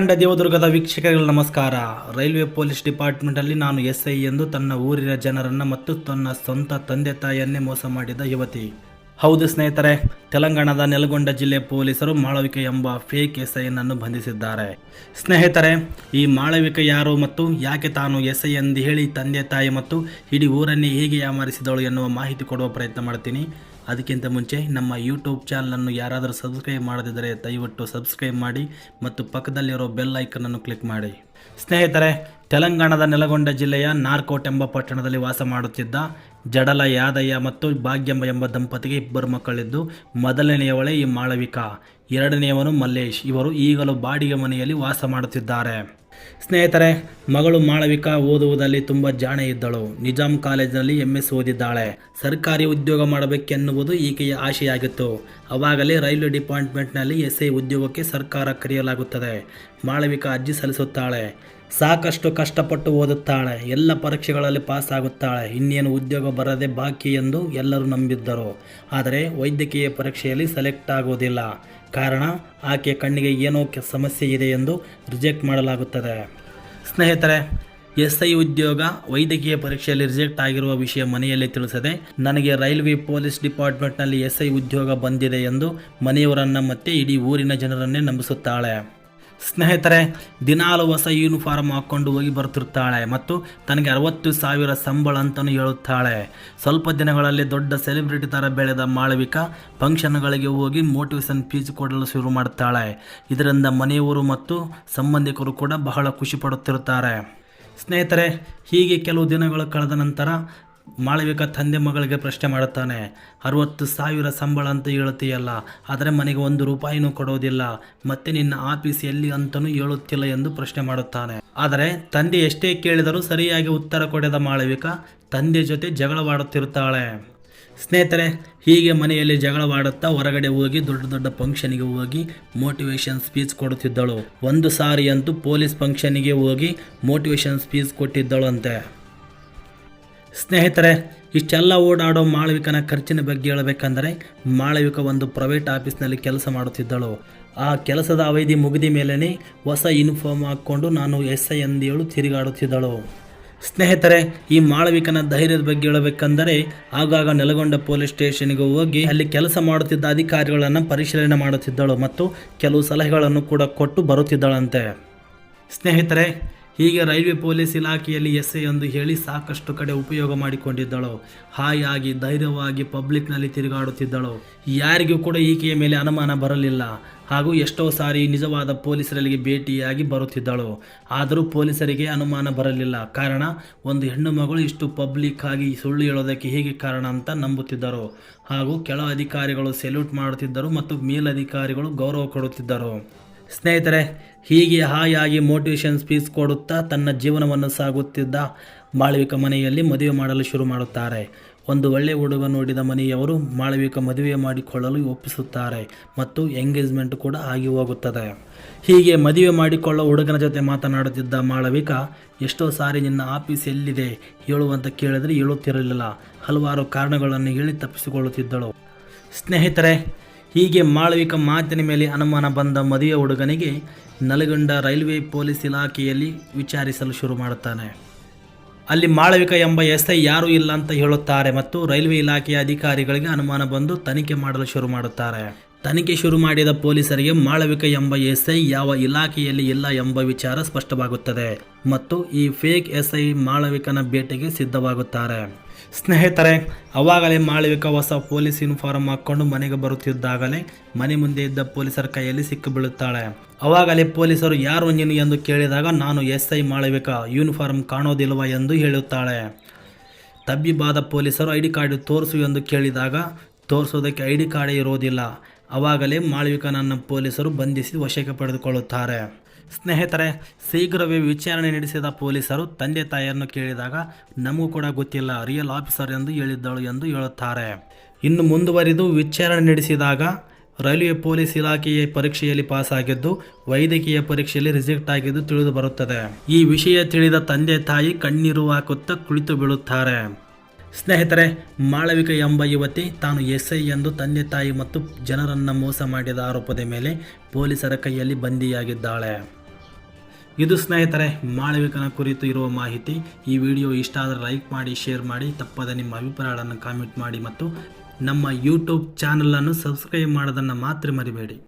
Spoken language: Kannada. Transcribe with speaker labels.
Speaker 1: ಕಂಡ ದೇವದುರ್ಗದ ವೀಕ್ಷಕರಿಗೆ ನಮಸ್ಕಾರ. ರೈಲ್ವೆ ಪೊಲೀಸ್ ಡಿಪಾರ್ಟ್ಮೆಂಟಲ್ಲಿ ನಾನು ಎಸ್ ಐ ಎಂದು ತನ್ನ ಊರಿನ ಜನರನ್ನು ಮತ್ತು ತನ್ನ ಸ್ವಂತ ತಂದೆ ತಾಯಿಯನ್ನೇ ಮೋಸ ಮಾಡಿದ ಯುವತಿ. ಹೌದು ಸ್ನೇಹಿತರೆ, ತೆಲಂಗಾಣದ ನೆಲಗೊಂಡ ಜಿಲ್ಲೆ ಪೊಲೀಸರು ಮಾಳವಿಕೆ ಎಂಬ ಫೇಕ್ ಎಸ್ ಐನನ್ನು ಬಂಧಿಸಿದ್ದಾರೆ. ಸ್ನೇಹಿತರೆ, ಈ ಮಾಳವಿಕೆ ಯಾರು ಮತ್ತು ಯಾಕೆ ತಾನು ಎಸ್ ಐ ಎಂದು ಹೇಳಿ ತಂದೆ ತಾಯಿ ಮತ್ತು ಇಡೀ ಊರನ್ನೇ ಹೇಗೆ ಯಾಮಾರಿಸಿದಳು ಎನ್ನುವ ಮಾಹಿತಿ ಕೊಡುವ ಪ್ರಯತ್ನ ಮಾಡ್ತೀನಿ. ಅದಕ್ಕಿಂತ ಮುಂಚೆ ನಮ್ಮ ಯೂಟ್ಯೂಬ್ ಚಾನಲನ್ನು ಯಾರಾದರೂ ಸಬ್ಸ್ಕ್ರೈಬ್ ಮಾಡದಿದ್ದರೆ ದಯವಿಟ್ಟು ಸಬ್ಸ್ಕ್ರೈಬ್ ಮಾಡಿ ಮತ್ತು ಪಕ್ಕದಲ್ಲಿರೋ ಬೆಲ್ ಐಕನನ್ನು ಕ್ಲಿಕ್ ಮಾಡಿ. ಸ್ನೇಹಿತರೆ, ತೆಲಂಗಾಣದ ನೆಲಗೊಂಡ ಜಿಲ್ಲೆಯ ನಾರ್ಕೋಟ್ ಎಂಬ ಪಟ್ಟಣದಲ್ಲಿ ವಾಸ ಮಾಡುತ್ತಿದ್ದ ಜಡಲ ಯಾದಯ್ಯ ಮತ್ತು ಭಾಗ್ಯಮ್ಮ ಎಂಬ ದಂಪತಿಗೆ ಇಬ್ಬರು ಮಕ್ಕಳಿದ್ದು ಮೊದಲನೆಯವಳೆ ಈ ಮಾಳವಿಕಾ, ಎರಡನೆಯವನು ಮಲ್ಲೇಶ್. ಇವರು ಈಗಲೂ ಬಾಡಿಗೆ ಮನೆಯಲ್ಲಿ ವಾಸ ಮಾಡುತ್ತಿದ್ದಾರೆ. ಸ್ನೇಹಿತರೆ, ಮಗಳು ಮಾಳವಿಕಾ ಓದುವುದರಲ್ಲಿ ತುಂಬ ಜಾಣೆ ಇದ್ದಳು. ನಿಜಾಂ ಕಾಲೇಜಿನಲ್ಲಿ ಎಂ ಎಸ್ ಓದಿದ್ದಾಳೆ. ಸರ್ಕಾರಿ ಉದ್ಯೋಗ ಮಾಡಬೇಕೆನ್ನುವುದು ಈಕೆಯ ಆಶೆಯಾಗಿತ್ತು. ಅವಾಗಲೇ ರೈಲ್ವೆ ಡಿಪಾರ್ಟ್ಮೆಂಟ್ನಲ್ಲಿ ಎಸ್ ಐ ಉದ್ಯೋಗಕ್ಕೆ ಸರ್ಕಾರ ಕರೆಯಲಾಗುತ್ತದೆ. ಮಾಳವಿಕಾ ಅರ್ಜಿ ಸಲ್ಲಿಸುತ್ತಾಳೆ. ಸಾಕಷ್ಟು ಕಷ್ಟಪಟ್ಟು ಓದುತ್ತಾಳೆ, ಎಲ್ಲ ಪರೀಕ್ಷೆಗಳಲ್ಲಿ ಪಾಸ್ ಆಗುತ್ತಾಳೆ ಇನ್ನೇನು ಉದ್ಯೋಗ ಬರದೆ ಬಾಕಿ ಎಂದು ಎಲ್ಲರೂ ನಂಬಿದ್ದರು. ಆದರೆ ವೈದ್ಯಕೀಯ ಪರೀಕ್ಷೆಯಲ್ಲಿ ಸೆಲೆಕ್ಟ್ ಆಗುವುದಿಲ್ಲ. ಕಾರಣ, ಆಕೆ ಕಣ್ಣಿಗೆ ಏನೋ ಸಮಸ್ಯೆ ಇದೆ ಎಂದು ರಿಜೆಕ್ಟ್ ಮಾಡಲಾಗುತ್ತದೆ. ಸ್ನೇಹಿತರೆ ಎಸ್ ಐ ಉದ್ಯೋಗ ವೈದ್ಯಕೀಯ ಪರೀಕ್ಷೆಯಲ್ಲಿ ರಿಜೆಕ್ಟ್ ಆಗಿರುವ ವಿಷಯ ಮನೆಯಲ್ಲಿ ತಿಳಿಸದೆ, ನನಗೆ ರೈಲ್ವೆ ಪೊಲೀಸ್ ಡಿಪಾರ್ಟ್ಮೆಂಟ್ನಲ್ಲಿ ಎಸ್ ಐ ಉದ್ಯೋಗ ಬಂದಿದೆ ಎಂದು ಮನೆಯವರನ್ನ ಮತ್ತೆ ಇಡೀ ಊರಿನ ಜನರನ್ನೇ ನಂಬಿಸುತ್ತಾಳೆ. ಸ್ನೇಹಿತರೆ, ದಿನಾಲು ಹೊಸ ಯೂನಿಫಾರ್ಮ್ ಹಾಕ್ಕೊಂಡು ಹೋಗಿ ಬರ್ತಿರ್ತಾಳೆ ಮತ್ತು ತನಗೆ ಅರವತ್ತು ಸಾವಿರ ಸಂಬಳ ಅಂತಲೂ ಹೇಳುತ್ತಾಳೆ. ಸ್ವಲ್ಪ ದಿನಗಳಲ್ಲಿ ದೊಡ್ಡ ಸೆಲೆಬ್ರಿಟಿ ಥರ ಬೆಳೆದ ಮಾಳವಿಕಾ ಫಂಕ್ಷನ್ಗಳಿಗೆ ಹೋಗಿ ಮೋಟಿವೇಶನ್ ಫೀಸ್ ಕೊಡಲು ಶುರು ಮಾಡ್ತಾಳೆ. ಇದರಿಂದ ಮನೆಯವರು ಮತ್ತು ಸಂಬಂಧಿಕರು ಕೂಡ ಬಹಳ ಖುಷಿ ಪಡುತ್ತಿರುತ್ತಾರೆ. ಸ್ನೇಹಿತರೆ, ಹೀಗೆ ಕೆಲವು ದಿನಗಳು ಕಳೆದ ನಂತರ ಮಾಳವಿಕ ತಂದೆ ಮಗಳಿಗೆ ಪ್ರಶ್ನೆ ಮಾಡುತ್ತಾನೆ, ಅರವತ್ತು ಸಾವಿರ ಸಂಬಳ ಅಂತ ಹೇಳುತ್ತೀಯಲ್ಲ, ಆದರೆ ಮನೆಗೆ ಒಂದು ರೂಪಾಯಿನೂ ಕೊಡೋದಿಲ್ಲ, ಮತ್ತೆ ನಿನ್ನ ಆಫೀಸ್ ಎಲ್ಲಿ ಅಂತಲೂ ಹೇಳುತ್ತಿಲ್ಲ ಎಂದು ಪ್ರಶ್ನೆ ಮಾಡುತ್ತಾನೆ. ಆದರೆ ತಂದೆ ಎಷ್ಟೇ ಕೇಳಿದರೂ ಸರಿಯಾಗಿ ಉತ್ತರ ಕೊಡದ ಮಾಳವಿಕ ತಂದೆ ಜೊತೆ ಜಗಳವಾಡುತ್ತಿರುತ್ತಾಳೆ. ಸ್ನೇಹಿತರೆ, ಹೀಗೆ ಮನೆಯಲ್ಲಿ ಜಗಳವಾಡುತ್ತಾ ಹೊರಗಡೆ ಹೋಗಿ, ದೊಡ್ಡ ದೊಡ್ಡ ಫಂಕ್ಷನ್ಗೆ ಹೋಗಿ ಮೋಟಿವೇಶನ್ ಸ್ಪೀಚ್ ಕೊಡುತ್ತಿದ್ದಳು. ಒಂದು ಸಾರಿ ಅಂತೂ ಪೊಲೀಸ್ ಫಂಕ್ಷನ್ಗೆ ಹೋಗಿ ಮೋಟಿವೇಶನ್ ಸ್ಪೀಚ್ ಕೊಟ್ಟಿದ್ದಳು ಅಂತೆ ಸ್ನೇಹಿತರೆ, ಇಷ್ಟೆಲ್ಲ ಓಡಾಡೋ ಮಾಳವಿಕನ ಖರ್ಚಿನ ಬಗ್ಗೆ ಹೇಳಬೇಕಂದರೆ ಮಾಳವಿಕ ಒಂದು ಪ್ರೈವೇಟ್ ಆಫೀಸ್ನಲ್ಲಿ ಕೆಲಸ ಮಾಡುತ್ತಿದ್ದಳು. ಆ ಕೆಲಸದ ಅವಧಿ ಮುಗಿದ ಮೇಲೇ ಹೊಸ ಯೂನಿಫಾರ್ಮ್ ಹಾಕ್ಕೊಂಡು ನಾನು ಎಸ್ ಐ ಎಂದೇಳು ತಿರುಗಾಡುತ್ತಿದ್ದಳು. ಸ್ನೇಹಿತರೆ, ಈ ಮಾಳವಿಕನ ಧೈರ್ಯದ ಬಗ್ಗೆ ಹೇಳಬೇಕಂದರೆ ಆಗಾಗ ನೆಲಗೊಂಡ ಪೊಲೀಸ್ ಸ್ಟೇಷನ್ಗೆ ಹೋಗಿ ಅಲ್ಲಿ ಕೆಲಸ ಮಾಡುತ್ತಿದ್ದ ಅಧಿಕಾರಿಗಳನ್ನು ಪರಿಶೀಲನೆ ಮಾಡುತ್ತಿದ್ದಳು ಮತ್ತು ಕೆಲವು ಸಲಹೆಗಳನ್ನು ಕೂಡ ಕೊಟ್ಟು ಬರುತ್ತಿದ್ದಳಂತೆ. ಸ್ನೇಹಿತರೆ ಹೀಗೆ ರೈಲ್ವೆ ಪೊಲೀಸ್ ಇಲಾಖೆಯಲ್ಲಿ ಎಸ್ ಎಂದು ಹೇಳಿ ಸಾಕಷ್ಟು ಕಡೆ ಉಪಯೋಗ ಮಾಡಿಕೊಂಡಿದ್ದಳು. ಹಾಯಾಗಿ ಧೈರ್ಯವಾಗಿ ಪಬ್ಲಿಕ್ನಲ್ಲಿ ತಿರುಗಾಡುತ್ತಿದ್ದಳು. ಯಾರಿಗೂ ಕೂಡ ಈಕೆಯ ಮೇಲೆ ಅನುಮಾನ ಬರಲಿಲ್ಲ. ಹಾಗೂ ಎಷ್ಟೋ ಸಾರಿ ನಿಜವಾದ ಪೊಲೀಸರಿಗೆ ಭೇಟಿಯಾಗಿ ಬರುತ್ತಿದ್ದಳು. ಆದರೂ ಪೊಲೀಸರಿಗೆ ಅನುಮಾನ ಬರಲಿಲ್ಲ. ಕಾರಣ, ಒಂದು ಹೆಣ್ಣು ಮಗಳು ಇಷ್ಟು ಪಬ್ಲಿಕ್ ಆಗಿ ಸುಳ್ಳು ಹೇಳೋದಕ್ಕೆ ಹೇಗೆ ಕಾರಣ ಅಂತ ನಂಬುತ್ತಿದ್ದರು. ಹಾಗೂ ಕೆಳ ಅಧಿಕಾರಿಗಳು ಸೆಲ್ಯೂಟ್ ಮಾಡುತ್ತಿದ್ದರು ಮತ್ತು ಮೇಲಧಿಕಾರಿಗಳು ಗೌರವ ಕೊಡುತ್ತಿದ್ದರು. ಸ್ನೇಹಿತರೆ, ಹೀಗೆ ಹಾಯಾಗಿ ಮೋಟಿವೇಶನ್ ಸ್ಪೀಚ್ ಕೊಡುತ್ತಾ ತನ್ನ ಜೀವನವನ್ನು ಸಾಗುತ್ತಿದ್ದ ಮಾಳವಿಕ ಮನೆಯಲ್ಲಿ ಮದುವೆ ಮಾಡಲು ಶುರು ಮಾಡುತ್ತಾರೆ. ಒಂದು ಒಳ್ಳೆಯ ಹುಡುಗ ನೋಡಿದ ಮನೆಯವರು ಮಾಳವಿಕ ಮದುವೆ ಮಾಡಿಕೊಳ್ಳಲು ಒಪ್ಪಿಸುತ್ತಾರೆ ಮತ್ತು ಎಂಗೇಜ್ಮೆಂಟ್ ಕೂಡ ಆಗಿ ಹೋಗುತ್ತದೆ. ಹೀಗೆ ಮದುವೆ ಮಾಡಿಕೊಳ್ಳೋ ಹುಡುಗನ ಜೊತೆ ಮಾತನಾಡುತ್ತಿದ್ದ ಮಾಳವಿಕ, ಎಷ್ಟೋ ಸಾರಿ ನಿನ್ನ ಆಫೀಸ್ ಎಲ್ಲಿದೆ? ಹೇಳುವಂತ ಕೇಳಿದರೆ ಹೇಳುತ್ತಿರಲಿಲ್ಲ. ಹಲವಾರು ಕಾರಣಗಳನ್ನು ಹೇಳಿ ತಪ್ಪಿಸಿಕೊಳ್ಳುತ್ತಿದ್ದಳು. ಸ್ನೇಹಿತರೆ ಹೀಗೆ ಮಾಳವಿಕ ಮಾತಿನ ಮೇಲೆ ಅನುಮಾನ ಬಂದ ಮದುವೆ ಹುಡುಗನಿಗೆ ನಲಗಂಡ ರೈಲ್ವೆ ಪೊಲೀಸ್ ಇಲಾಖೆಯಲ್ಲಿ ವಿಚಾರಿಸಲು ಶುರು ಮಾಡುತ್ತಾನೆ. ಅಲ್ಲಿ ಮಾಳವಿಕ ಎಂಬ ಎಸ್ಐ ಯಾರೂ ಇಲ್ಲ ಅಂತ ಹೇಳುತ್ತಾರೆ ಮತ್ತು ರೈಲ್ವೆ ಇಲಾಖೆಯ ಅಧಿಕಾರಿಗಳಿಗೆ ಅನುಮಾನ ಬಂದು ತನಿಖೆ ಮಾಡಲು ಶುರು ಮಾಡುತ್ತಾರೆ. ತನಿಖೆ ಶುರು ಮಾಡಿದ ಪೊಲೀಸರಿಗೆ ಮಾಳವಿಕ ಎಂಬ ಎಸ್ಐ ಯಾವ ಇಲಾಖೆಯಲ್ಲಿ ಇಲ್ಲ ಎಂಬ ವಿಚಾರ ಸ್ಪಷ್ಟವಾಗುತ್ತದೆ ಮತ್ತು ಈ ಫೇಕ್ ಎಸ್ಐ ಮಾಳವಿಕನ ಭೇಟಿಗೆ ಸಿದ್ಧವಾಗುತ್ತಾರೆ. ಸ್ನೇಹಿತರೆ, ಅವಾಗಲೇ ಮಾಳವಿಕ ಹೊಸ ಪೊಲೀಸ್ ಯೂನಿಫಾರ್ಮ್ ಹಾಕ್ಕೊಂಡು ಮನೆಗೆ ಬರುತ್ತಿದ್ದಾಗಲೇ ಮನೆ ಮುಂದೆ ಇದ್ದ ಪೊಲೀಸರ ಕೈಯಲ್ಲಿ ಸಿಕ್ಕು ಬೀಳುತ್ತಾಳೆ ಅವಾಗಲೇ ಪೊಲೀಸರು, ಯಾರು ನೀನು? ಎಂದು ಕೇಳಿದಾಗ, ನಾನು ಎಸ್ ಐ ಮಾಳವಿಕ, ಯೂನಿಫಾರ್ಮ್ ಕಾಣೋದಿಲ್ವಾ? ಎಂದು ಹೇಳುತ್ತಾಳೆ. ತಬ್ಬಿಬಾದ ಪೊಲೀಸರು ಐ ಡಿ ಕಾರ್ಡ್ ತೋರಿಸು ಎಂದು ಕೇಳಿದಾಗ, ತೋರಿಸೋದಕ್ಕೆ ಐ ಡಿ ಕಾರ್ಡೇ ಇರೋದಿಲ್ಲ. ಅವಾಗಲೇ ಮಾಳವಿಕನನ್ನು ಪೊಲೀಸರು ಬಂಧಿಸಿ ವಶಕ್ಕೆ ಪಡೆದುಕೊಳ್ಳುತ್ತಾರೆ. ಸ್ನೇಹಿತರೆ, ಶೀಘ್ರವೇ ವಿಚಾರಣೆ ನಡೆಸಿದ ಪೊಲೀಸರು ತಂದೆ ತಾಯಿಯನ್ನು ಕೇಳಿದಾಗ, ನಮಗೂ ಕೂಡ ಗೊತ್ತಿಲ್ಲ ರಿಯಲ್ ಆಫೀಸರ್ ಎಂದು ಹೇಳಿದ್ದಳು ಎಂದು ಹೇಳುತ್ತಾರೆ. ಇನ್ನು ಮುಂದುವರಿದು ವಿಚಾರಣೆ ನಡೆಸಿದಾಗ, ರೈಲ್ವೆ ಪೊಲೀಸ್ ಇಲಾಖೆಯ ಪರೀಕ್ಷೆಯಲ್ಲಿ ಪಾಸ್ ಆಗಿದ್ದು ವೈದ್ಯಕೀಯ ಪರೀಕ್ಷೆಯಲ್ಲಿ ರಿಜೆಕ್ಟ್ ಆಗಿದ್ದು ತಿಳಿದು ಬರುತ್ತದೆ ಈ ವಿಷಯ ತಿಳಿದ ತಂದೆ ತಾಯಿ ಕಣ್ಣೀರು ಹಾಕುತ್ತಾ ಕುಳಿತು ಬೀಳುತ್ತಾರೆ ಸ್ನೇಹಿತರೆ, ಮಾಳವಿಕ ಎಂಬ ಯುವತಿ ತಾನು ಎಸ್ ಐ ಎಂದು ತಂದೆ ತಾಯಿ ಮತ್ತು ಜನರನ್ನು ಮೋಸ ಮಾಡಿದ ಆರೋಪದ ಮೇಲೆ ಪೊಲೀಸರ ಕೈಯಲ್ಲಿ ಬಂದಿಯಾಗಿದ್ದಾಳೆ. ಇದು ಸ್ನೇಹಿತರೆ, ಮಾಳವಿಕನ ಕುರಿತು ಇರುವ ಮಾಹಿತಿ. ಈ ವಿಡಿಯೋ ಇಷ್ಟ ಆದರೆ ಲೈಕ್ ಮಾಡಿ, ಶೇರ್ ಮಾಡಿ, ತಪ್ಪದ ನಿಮ್ಮ ಅಭಿಪ್ರಾಯಗಳನ್ನು ಕಾಮೆಂಟ್ ಮಾಡಿ ಮತ್ತು ನಮ್ಮ ಯೂಟ್ಯೂಬ್ ಚಾನಲನ್ನು ಸಬ್ಸ್ಕ್ರೈಬ್ ಮಾಡೋದನ್ನು ಮಾತ್ರ ಮರಿಬೇಡಿ.